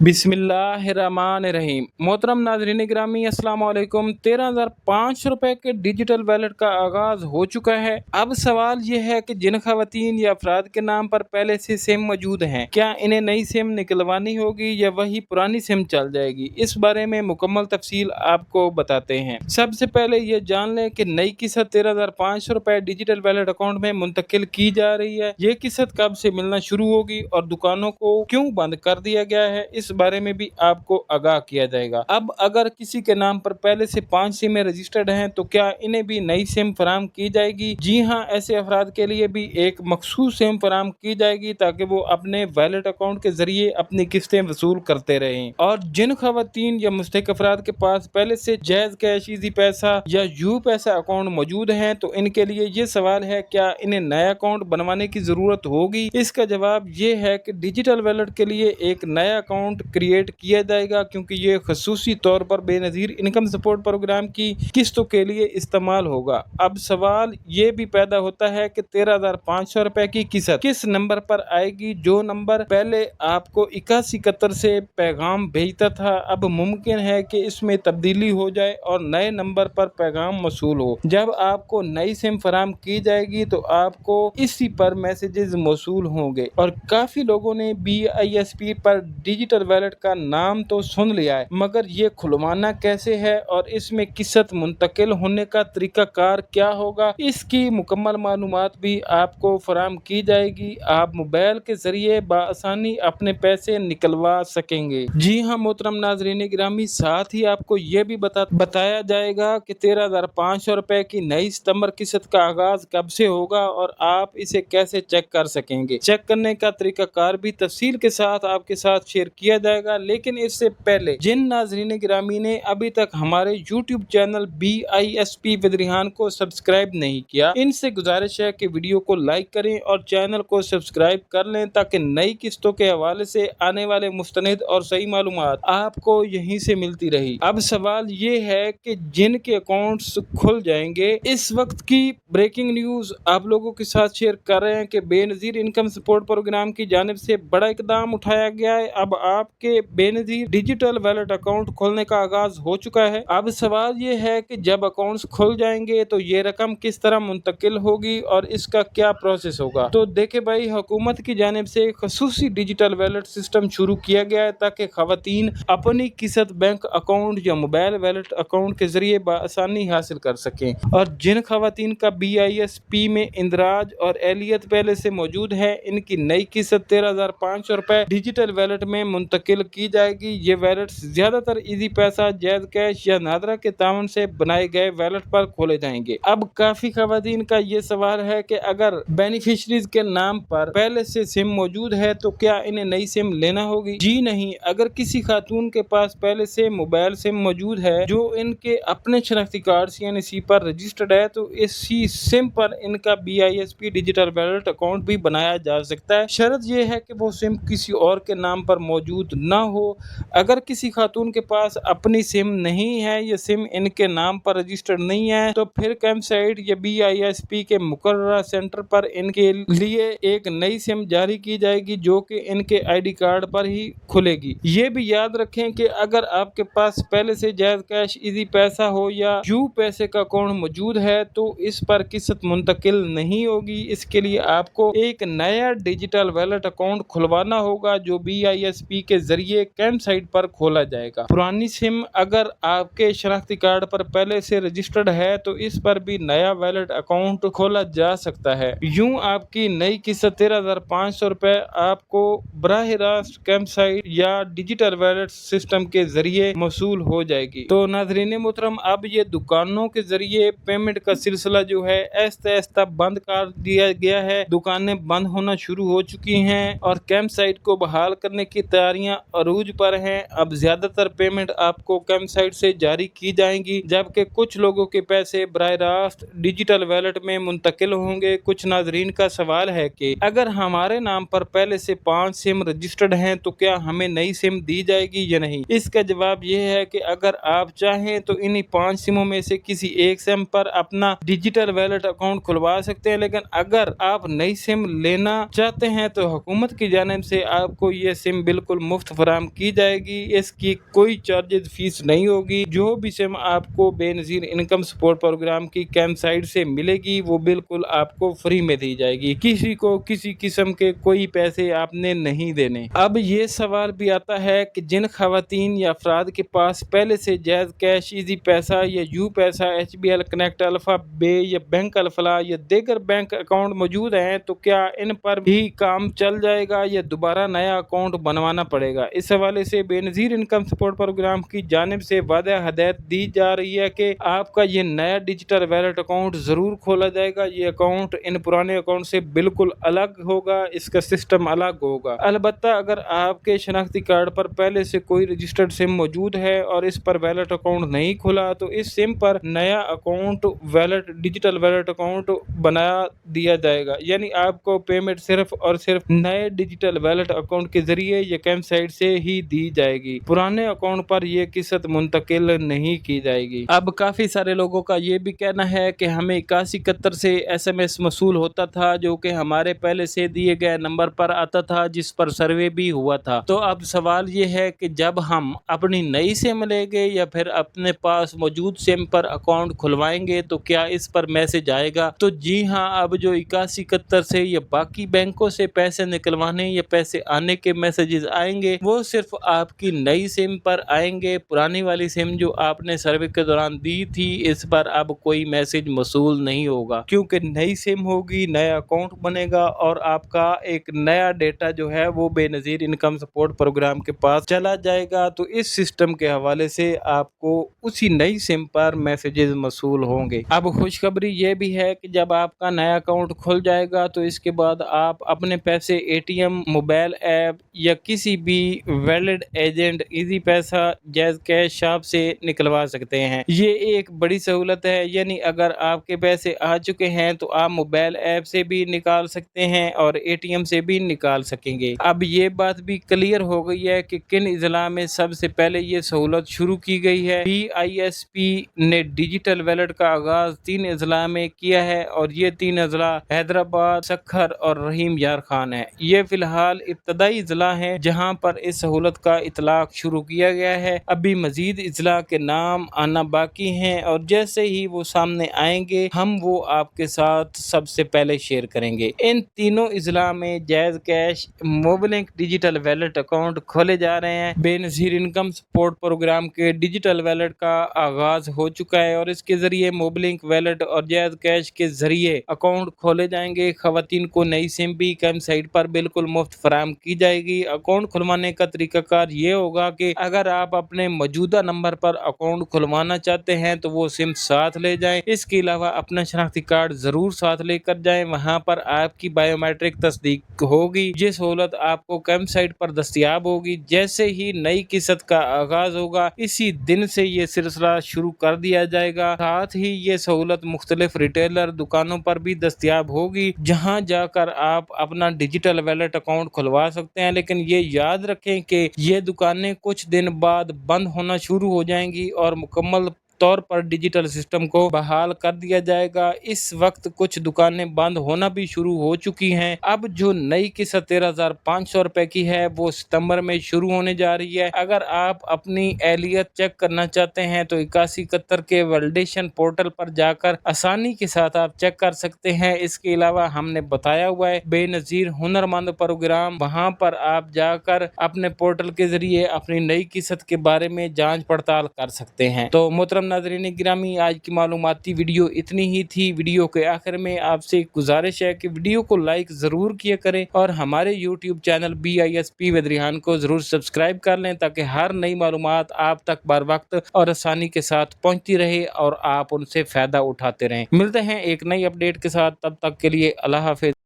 بسم اللہ الرحمن الرحیم۔ محترم ناظرین گرامی، السلام علیکم۔ تیرہ ہزار پانچ سو روپے کے ڈیجیٹل ویلٹ کا آغاز ہو چکا ہے۔ اب سوال یہ ہے کہ جن خواتین یا افراد کے نام پر پہلے سے سم موجود ہیں، کیا انہیں نئی سم نکلوانی ہوگی یا وہی پرانی سم چل جائے گی؟ اس بارے میں مکمل تفصیل آپ کو بتاتے ہیں۔ سب سے پہلے یہ جان لیں کہ نئی قسط تیرہ ہزار پانچ سو روپے ڈیجیٹل ویلٹ اکاؤنٹ میں منتقل کی جا رہی ہے۔ یہ قسط کب سے ملنا شروع ہوگی اور دکانوں کو کیوں بند کر دیا گیا ہے؟ اس بارے میں بھی آپ کو آگاہ کیا جائے گا۔ اب اگر کسی کے نام پر پہلے سے پانچ سمیں رجسٹرڈ ہیں تو کیا انہیں بھی نئی سم فراہم کی جائے گی؟ جی ہاں ایسے افراد کے لیے بھی ایک مخصوص سم فراہم کی جائے گی تاکہ وہ اپنے ویلٹ اکاؤنٹ کے ذریعے اپنی قسطیں وصول کرتے رہیں۔ اور جن خواتین یا مستحق افراد کے پاس پہلے سے جائز کیش، ایزی پیسہ یا یو پیسہ اکاؤنٹ موجود ہیں تو ان کے لیے یہ سوال ہے، کیا انہیں نیا اکاؤنٹ بنوانے کی ضرورت ہوگی؟ اس کا جواب یہ ہے کہ ڈیجیٹل ویلٹ کے لیے ایک نیا اکاؤنٹ کریٹ کیا جائے گا، کیونکہ یہ خصوصی طور پر بے نظیر انکم سپورٹ پروگرام کی قسطوں کے لیے استعمال ہوگا۔ اب سوال یہ بھی پیدا ہوتا ہے کہ تیرہ ہزار پانچ سو روپے کی قسط کس نمبر پر آئے گی؟ جو نمبر پہلے آپ کو اکاسی قطر سے پیغام بھیجتا تھا، اب ممکن ہے کہ اس میں تبدیلی ہو جائے اور نئے نمبر پر پیغام موصول ہو۔ جب آپ کو نئی سم فراہم کی جائے گی تو آپ کو اسی پر میسیجز موصول ہوں گے۔ اور کافی لوگوں نے بی آئی ایس پی پر ڈیجیٹل ویلٹ کا نام تو سن لیا ہے، مگر یہ کھلوانا کیسے ہے اور اس میں قسط منتقل ہونے کا طریقہ کار کیا ہوگا، اس کی مکمل معلومات بھی آپ کو فراہم کی جائے گی۔ آپ موبائل کے ذریعے بآسانی اپنے پیسے نکلوا سکیں گے۔ جی ہاں محترم ناظرین گرامی، ساتھ ہی آپ کو یہ بھی بتا، بتایا جائے گا کہ تیرہ ہزار پانچ سو روپے کی نئی ستمبر قسط کا آغاز کب سے ہوگا اور آپ اسے کیسے چیک کر سکیں گے۔ چیک کرنے کا طریقہ کار بھی تفصیل کے ساتھ آپ کے ساتھ شیئر کیا جائے گا، لیکن اس سے پہلے جن ناظرین گرامی نے ابھی تک ہمارے YouTube channel B I S P ودریحان کو سبسکرائب نہیں کیا، ان سے گزارش ہے کہ ویڈیو کو لائک کریں اور چینل کو سبسکرائب کر لیں تاکہ نئی قسطوں کے حوالے سے آنے والے مستند اور صحیح معلومات آپ کو یہیں سے ملتی رہی۔ اب سوال یہ ہے کہ جن کے اکاؤنٹس کھل جائیں گے، اس وقت کی بریکنگ نیوز آپ لوگوں کے ساتھ شیئر کر رہے ہیں کہ بے نظیر انکم سپورٹ پروگرام کی جانب سے بڑا اقدام اٹھایا گیا ہے۔ اب آپ کے بے نظیر ڈیجیٹل ویلٹ اکاؤنٹ کھولنے کا آغاز ہو چکا ہے۔ اب سوال یہ ہے کہ جب اکاؤنٹس کھل جائیں گے تو یہ رقم کس طرح منتقل ہوگی اور اس کا کیا پروسیس ہوگا؟ تو دیکھیں بھائی، حکومت کی جانب سے خصوصی ڈیجیٹل ویلٹ سسٹم شروع کیا گیا ہے تاکہ خواتین اپنی قسط بینک اکاؤنٹ یا موبائل ویلٹ اکاؤنٹ کے ذریعے بآسانی حاصل کر سکیں۔ اور جن خواتین کا بی آئی ایس پی میں اندراج اور اہلیت پہلے سے موجود ہے ان کی نئی قسط تیرہ ہزار پانچ سو روپے ڈیجیٹل ویلٹ میں منتقل منتقل کی جائے گی۔ یہ ویلٹ زیادہ تر ایزی پیسہ جیز کیش یا نادرہ کے تعاون سے بنائے گئے ویلٹ پر کھولے جائیں گے۔ اب کافی خواتین کا یہ سوال ہے کہ اگر بینیفیشریز کے نام پر پہلے سے سم موجود ہے تو کیا انہیں نئی سم لینا ہوگی؟ جی نہیں۔ اگر کسی خاتون کے پاس پہلے سے موبائل سم موجود ہے جو ان کے اپنے شناختی کارڈ یعنی سی پر رجسٹرڈ ہے، تو اسی سم پر ان کا B I S P digital wallet account بھی بنایا جا سکتا ہے۔ شرط یہ ہے کہ وہ سم کسی اور کے نام پر موجود موجود نہ ہو۔ اگر کسی خاتون کے پاس اپنی سم نہیں ہے یا سم ان کے نام پر رجسٹرڈ نہیں ہے، تو پھر کیمپ سائٹ یا بی آئی ایس پی کے مقررہ سینٹر پر ان کے لیے ایک نئی سم جاری کی جائے گی جو کہ ان کے آئی ڈی کارڈ پر ہی کھلے گی۔ یہ بھی یاد رکھیں کہ اگر آپ کے پاس پہلے سے جائز کیش، ایزی پیسہ ہو یا یو پیسے کا اکاؤنٹ موجود ہے، تو اس پر قسط منتقل نہیں ہوگی۔ اس کے لیے آپ کو ایک نیا ڈیجیٹل ویلٹ اکاؤنٹ کھلوانا ہوگا جو بی آئی ایس پی کے ذریعے کیمپ سائٹ پر کھولا جائے گا۔ پرانی سم اگر آپ کے شناختی کارڈ پر پہلے سے رجسٹرڈ ہے تو اس پر بھی نیا ویلٹ اکاؤنٹ کھولا جا سکتا ہے۔ یوں آپ کی نئی قسط تیرہ ہزار پانچ سو روپے آپ کو براہ راست کیمپ سائٹ یا ڈیجیٹل ویلٹ سسٹم کے ذریعے موصول ہو جائے گی۔ تو ناظرین محترم، اب یہ دکانوں کے ذریعے پیمنٹ کا سلسلہ جو ہے ایستا ایستا بند کر دیا گیا ہے۔ دکانیں بند ہونا شروع ہو چکی ہیں اور کیمپ سائٹ کو بحال کرنے کی تیاری تیاریاں عروج پر ہیں۔ اب زیادہ تر پیمنٹ آپ کو کیمپ سائٹ سے جاری کی جائیں گی، جبکہ کچھ لوگوں کے پیسے براہ راست ڈیجیٹل ویلٹ میں منتقل ہوں گے۔ کچھ ناظرین کا سوال ہے کہ اگر ہمارے نام پر پہلے سے پانچ سم رجسٹرڈ ہیں تو کیا ہمیں نئی سم دی جائے گی یا نہیں؟ اس کا جواب یہ ہے کہ اگر آپ چاہیں تو انہی پانچ سموں میں سے کسی ایک سم پر اپنا ڈیجیٹل ویلٹ اکاؤنٹ کھلوا سکتے ہیں۔ لیکن اگر آپ نئی سم لینا چاہتے ہیں تو حکومت کی جانب سے آپ کو یہ سم بالکل مفت فراہم کی جائے گی، اس کی کوئی چارجز فیس نہیں ہوگی۔ جو بھی سم آپ کو Benazir income support programme کی کیمپ سائٹ سے ملے گی، وہ بالکل آپ کو فری میں دی جائے گی۔ کسی کو کسی قسم کے کوئی پیسے آپ نے نہیں دینے۔ اب یہ سوال بھی آتا ہے کہ جن خواتین یا افراد کے پاس پہلے سے جائز کیش ایزی پیسہ یا UPaisa H B L Konnect Alfa بے یا بینک الفلا یا دیگر بینک اکاؤنٹ موجود ہیں، تو کیا ان پر بھی کام چل جائے گا یا دوبارہ نیا اکاؤنٹ بنوانا پڑے پڑے گا۔ اس حوالے سے بے نظیر انکم سپورٹ پروگرام کی جانب سے واضح ہدایت دی جا رہی ہے کہ آپ کا یہ نیا ڈیجیٹل ویلٹ اکاؤنٹ ضرور کھولا جائے گا۔ یہ اکاؤنٹ ان پرانے اکاؤنٹ سے بالکل الگ ہوگا، اس کا سسٹم الگ ہوگا۔ البتہ اگر آپ کے شناختی کارڈ پر پہلے سے کوئی رجسٹرڈ سم موجود ہے اور اس پر ویلٹ اکاؤنٹ نہیں کھلا، تو اس سم پر نیا account wallet digital wallet account بنا دیا جائے گا۔ یعنی آپ کو پیمنٹ صرف اور صرف نئے ڈیجیٹل ویلٹ اکاؤنٹ کے ذریعے یا کیمپ سائٹ سے ہی دی جائے گی پرانے اکاؤنٹ پر یہ قسط منتقل نہیں کی جائے گی اب کافی سارے لوگوں کا یہ بھی کہنا ہے کہ ہمیں اکاسی اکہتر سے ایس ایم ایس مصول ہوتا تھا، جو کہ ہمارے پہلے سے دیے گئے نمبر پر آتا تھا، جس پر سروے بھی ہوا تھا۔ تو اب سوال یہ ہے کہ جب ہم اپنی نئی سم لیں گے یا پھر اپنے پاس موجود سم پر اکاؤنٹ کھلوائیں گے، تو کیا اس پر میسج آئے گا؟ تو جی ہاں اب جو اکاسی اکہتر سے یا باقی بینکوں سے پیسے نکلوانے یا پیسے آنے کے میسیجز آئیں گے۔ وہ صرف آپ کی نئی سم پر آئیں گے۔ پرانی والی سم جو آپ نے سروے کے دوران دی تھی، اس پر اب کوئی میسج موصول نہیں ہوگا۔ کیونکہ نئی سم ہوگی، نیا اکاؤنٹ بنے گا اور آپ کا ایک نیا ڈیٹا جو ہے وہ بے نظیر انکم سپورٹ پروگرام کے پاس چلا جائے گا۔ تو اس سسٹم کے حوالے سے آپ کو اسی نئی سم پر میسیجز موصول ہوں گے۔ اب خوشخبری یہ بھی ہے کہ جب آپ کا نیا اکاؤنٹ کھل جائے گا تو اس کے بعد آپ اپنے پیسے A T M, mobile app یا کسی بھی ویلڈ ایجنٹ ایزی پیسہ جیز کیش شاپ سے نکلوا سکتے ہیں۔ یہ ایک بڑی سہولت ہے یعنی اگر آپ کے پیسے آ چکے ہیں تو آپ موبائل ایپ سے بھی نکال سکتے ہیں اور اے ٹی ایم سے بھی نکال سکیں گے۔ اب یہ بات بھی کلیئر ہو گئی ہے کہ کن اضلاع میں سب سے پہلے یہ سہولت شروع کی گئی ہے۔ پی آئی ایس پی نے ڈیجیٹل ویلٹ کا آغاز تین اضلاع میں کیا ہے اور یہ تین اضلاع حیدرآباد، سکھر اور رحیم یار خان ہے یہ فی الحال ابتدائی اضلاع ہیں جہاں پر اس سہولت کا اطلاق شروع کیا گیا ہے۔ ابھی مزید اضلاع کے نام آنا باقی ہیں اور جیسے ہی وہ سامنے آئیں گے، ہم وہ آپ کے ساتھ سب سے پہلے شیئر کریں گے۔ ان تینوں اضلاع میں JazzCash Mobilink digital wallet account کھولے جا رہے ہیں۔ Benazir income support programme کے ڈیجیٹل ویلٹ کا آغاز ہو چکا ہے اور اس کے ذریعے موبلنک ویلٹ اور جائز کیش کے ذریعے اکاؤنٹ کھولے جائیں گے۔ خواتین کو نئی سم بھی کیم سائٹ پر بالکل مفت فراہم کی جائے گی۔ اکاؤنٹ کھلوانے کا طریقہ کار یہ ہوگا کہ اگر آپ اپنے موجودہ نمبر پر اکاؤنٹ کھلوانا چاہتے ہیں تو وہ سم ساتھ لے جائیں۔ اس کے علاوہ اپنا شناختی کارڈ ضرور ساتھ لے کر جائیں۔ وہاں پر آپ کی بایو میٹرک تصدیق ہوگی۔ یہ سہولت آپ کو کیمپ سائٹ پر دستیاب ہوگی۔ جیسے ہی نئی قسط کا آغاز ہوگا، اسی دن سے یہ سلسلہ شروع کر دیا جائے گا۔ ساتھ ہی یہ سہولت مختلف ریٹیلر دکانوں پر بھی دستیاب ہوگی، جہاں جا کر آپ اپنا ڈیجیٹل ویلٹ اکاؤنٹ کھلوا سکتے ہیں۔ لیکن یہ یاد رکھیں کہ یہ دکانیں کچھ دن بعد بند ہونا شروع ہو جائیں گی اور مکمل طور پر ڈیجیٹل سسٹم کو بحال کر دیا جائے گا۔ اس وقت کچھ دکانیں بند ہونا بھی شروع ہو چکی ہیں۔ اب جو نئی قسط تیرہ ہزار پانچ سو روپے کی ہے، وہ ستمبر میں شروع ہونے جا رہی ہے۔ اگر آپ اپنی اہلیت چیک کرنا چاہتے ہیں، تو اکاسی اکہتر کے ویلڈیشن پورٹل پر جا کر آسانی کے ساتھ آپ چیک کر سکتے ہیں۔ اس کے علاوہ ہم نے بتایا ہوا ہے، بے نظیر ہنر مند پروگرام، وہاں پر آپ جا کر اپنے پورٹل کے ذریعے اپنی نئی قسط کے بارے میں جانچ پڑتال کر سکتے ہیں۔ تو محترم ناظرین گرامی، آج کی معلوماتی ویڈیو اتنی ہی تھی۔ ویڈیو کے آخر میں آپ سے گزارش ہے کہ ویڈیو کو لائک ضرور کیا کریں اور ہمارے YouTube channel B I S P ودریحان کو ضرور سبسکرائب کر لیں تاکہ ہر نئی معلومات آپ تک بار وقت اور آسانی کے ساتھ پہنچتی رہے اور آپ ان سے فائدہ اٹھاتے رہیں۔ ملتے ہیں ایک نئی اپڈیٹ کے ساتھ۔ تب تک کے لیے اللہ حافظ۔